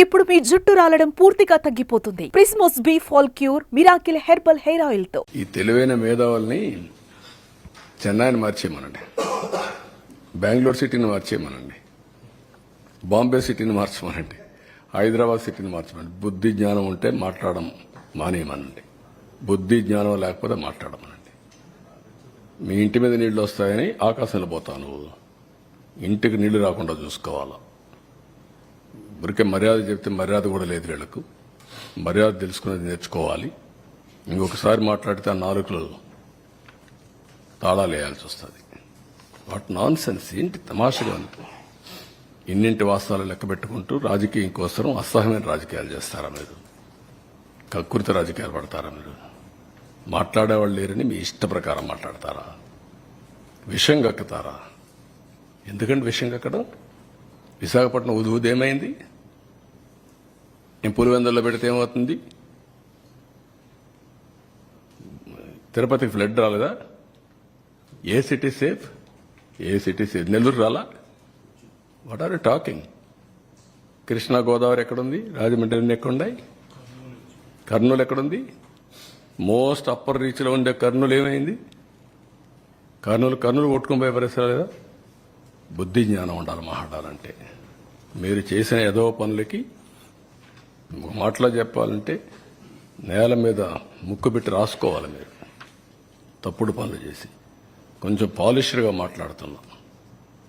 ఇప్పుడు మీ జుట్టు రాలడం పూర్తిగా తగ్గిపోతుంది. ప్రిస్మోస్ be fall cure miracle herbal hair ఆయిల్తో. ఈ తెలివైన మేధావుల్ని చెన్నైని మార్చేయమనండి. బెంగళూరు సిటీని మార్చేయమనండి. బాంబే సిటీని మార్చమనండి. హైదరాబాద్ సిటీని మార్చమనండి. బుద్ధి జ్ఞానం ఉంటే మాట్లాడడం మానేయమనండి. బుద్ధి జ్ఞానం లేకపోతే మాట్లాడమనండి. మీ ఇంటి మీద నీళ్ళు వస్తాయని ఆకాశంలో పోతాను నువ్వు. ఇంటికి నీళ్ళు రాకుండా చూసుకోవాలా? ఊరికే మర్యాద చెప్తే మర్యాద కూడా లేదు వీళ్ళకు. మర్యాద తెలుసుకునేది నేర్చుకోవాలి. ఇంకొకసారి మాట్లాడితే ఆ నాలుగులో తాళాలు వేయాల్సి వస్తుంది. వాట్ నాన్ సెన్స్ ఏంటి తమాషగా ఉంది? ఇన్నింటి వాస్తవాలు లెక్క పెట్టుకుంటూ రాజకీయం కోసం అసహ్యమైన రాజకీయాలు చేస్తారా మీరు? కక్కుర్తి రాజకీయాలు పడతారా మీరు? మాట్లాడేవాళ్ళు లేరని మీ ఇష్ట ప్రకారం మాట్లాడతారా? విషయం కక్కుతారా ఎందుకంటే విషయం కక్కడం విశాఖపట్నం ఉదు నేను పులివెందుల్లో పెడితే ఏమవుతుంది? తిరుపతికి ఫ్లడ్ రాలేదా? ఏ సిటీ సేఫ్ ఏ సిటీ సేఫ్ నెల్లూరు రాలా? What are you talking Krishna Godavari ఎక్కడుంది? రాజమండ్రి ఎక్కడున్నాయి? కర్నూలు ఎక్కడుంది? మోస్ట్ అప్పర్ రీచ్లో ఉండే కర్నూలు ఏమైంది? కర్నూలు కర్నూలు కొట్టుకుని పోయే పరిస్థితి లేదా బుద్ధి జ్ఞానం ఉండాలి మాట్లాడాలంటే మీరు చేసిన ఏదో పనులకి ఒక మాటలో చెప్పాలంటే నేల మీద ముక్కు పెట్టి రాసుకోవాలి మీరు. తప్పుడు పనులు చేసి. కొంచెం పాలిష్డ్గా మాట్లాడుతున్నాం.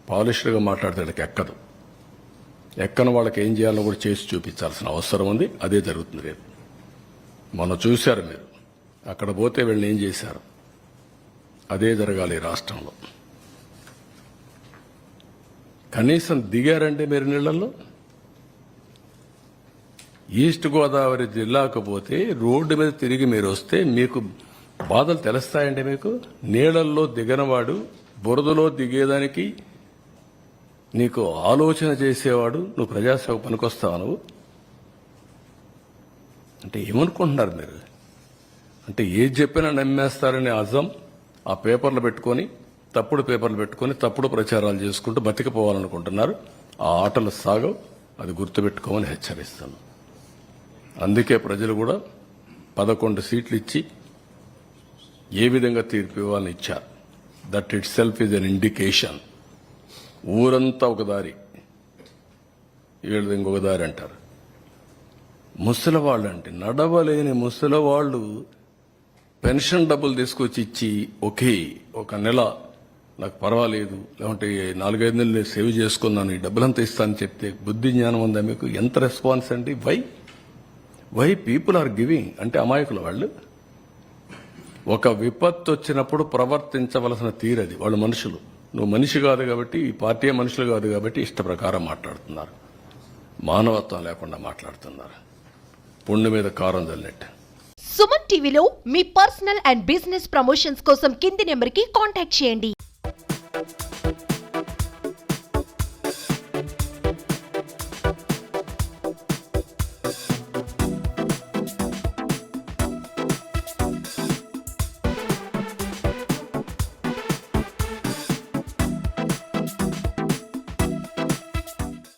పాలిష్డ్గా మాట్లాడితే ఎక్కదు. ఎక్కని వాళ్ళకి ఏం చేయాలో కూడా చేసి చూపించాల్సిన అవసరం ఉంది. అదే జరుగుతుంది రేపు. మొన్న చూశారు మీరు. అక్కడ పోతే వీళ్ళని ఏం చేశారు? అదే జరగాలి రాష్ట్రంలో. కనీసం దిగారంటే మీరు నీళ్ళల్లో? ఈస్ట్ గోదావరి జిల్లాకు పోతే రోడ్డు మీద తిరిగి మీరు వస్తే మీకు బాధలు తెలుస్తాయండి మీకు? నీళ్ళల్లో దిగనవాడు బురదలో దిగేదానికి నీకు ఆలోచన చేసేవాడు నువ్వు ప్రజాసేవ పనికొస్తావు నువ్వు? అంటే ఏమనుకుంటున్నారు మీరు? అంటే ఏది చెప్పినా నమ్మేస్తారనే అర్థం ఆ పేపర్లు పెట్టుకొని తప్పుడు పేపర్లు పెట్టుకొని తప్పుడు ప్రచారాలు చేసుకుంటూ బతికిపోవాలనుకుంటున్నారు. ఆ ఆటలు సాగవు. అది గుర్తుపెట్టుకోమని హెచ్చరిస్తాను. అందుకే ప్రజలు కూడా పదకొండు సీట్లు ఇచ్చి ఏ విధంగా తీర్పు ఇవ్వాలని ఇచ్చారు. That itself is an indication ఊరంతా ఒక దారి. వీళ్ళది ఇంకొక దారి అంటారు. ముసలివాళ్ళు అంటే నడవలేని ముసలివాళ్ళు పెన్షన్ డబ్బులు తీసుకొచ్చి ఇచ్చి ఒకే ఒక నెల నాకు పర్వాలేదు లేకుంటే నాలుగైదు నెలలు సేవ్ చేసుకున్నాను ఈ డబ్బులంతా ఇస్తానని చెప్తే బుద్ధి జ్ఞానం ఉందా మీకు? ఎంత రెస్పాన్స్ అండి? Why why people are giving అంటే అమాయకుల వాళ్ళు. ఒక విపత్తు వచ్చినప్పుడు ప్రవర్తించవలసిన తీరది వాళ్ళు మనుషులు. నువ్వు మనిషి కాదు కాబట్టి ఈ పార్టీ మనుషులు కాదు కాబట్టి ఇష్ట ప్రకారం మాట్లాడుతున్నారు. మానవత్వం లేకుండా మాట్లాడుతున్నారు. పుండు మీద కారం చల్లినట్టు సుమన్ టీవీలో మీ పర్సనల్ అండ్ బిజినెస్ ప్రమోషన్స్ కోసం కింది నెంబర్కి కాంటాక్ట్ చేయండి.